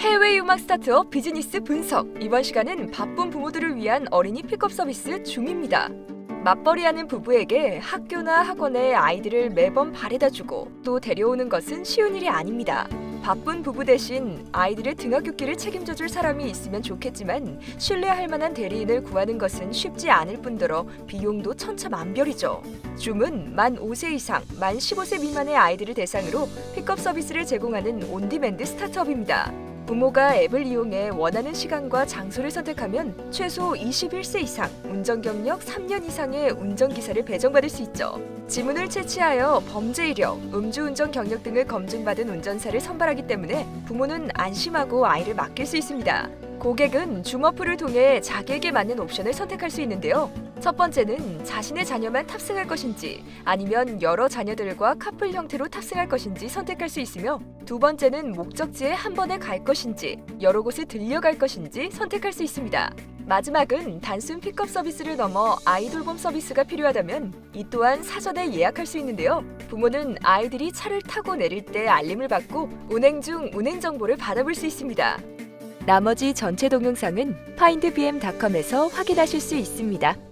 해외 유망 스타트업 비즈니스 분석. 이번 시간은 바쁜 부모들을 위한 어린이 픽업 서비스 중입니다. 맞벌이하는 부부에게 학교나 학원에 아이들을 매번 바래다 주고 또 데려오는 것은 쉬운 일이 아닙니다. 바쁜 부부 대신 아이들의 등하굣길을 책임져 줄 사람이 있으면 좋겠지만 신뢰할 만한 대리인을 구하는 것은 쉽지 않을 뿐더러 비용도 천차만별이죠. 줌은 만 5세 이상, 만 15세 미만의 아이들을 대상으로 픽업 서비스를 제공하는 온디맨드 스타트업입니다. 부모가 앱을 이용해 원하는 시간과 장소를 선택하면 최소 21세 이상, 운전 경력 3년 이상의 운전기사를 배정받을 수 있죠. 지문을 채취하여 범죄 이력, 음주운전 경력 등을 검증받은 운전사를 선발하기 때문에 부모는 안심하고 아이를 맡길 수 있습니다. 고객은 줌 어플을 통해 자기에게 맞는 옵션을 선택할 수 있는데요. 첫 번째는 자신의 자녀만 탑승할 것인지 아니면 여러 자녀들과 카풀 형태로 탑승할 것인지 선택할 수 있으며 두 번째는 목적지에 한 번에 갈 것인지 여러 곳을 들려갈 것인지 선택할 수 있습니다. 마지막은 단순 픽업 서비스를 넘어 아이돌봄 서비스가 필요하다면 이 또한 사전에 예약할 수 있는데요. 부모는 아이들이 차를 타고 내릴 때 알림을 받고 운행 중 운행 정보를 받아볼 수 있습니다. 나머지 전체 동영상은 findbm.com에서 확인하실 수 있습니다.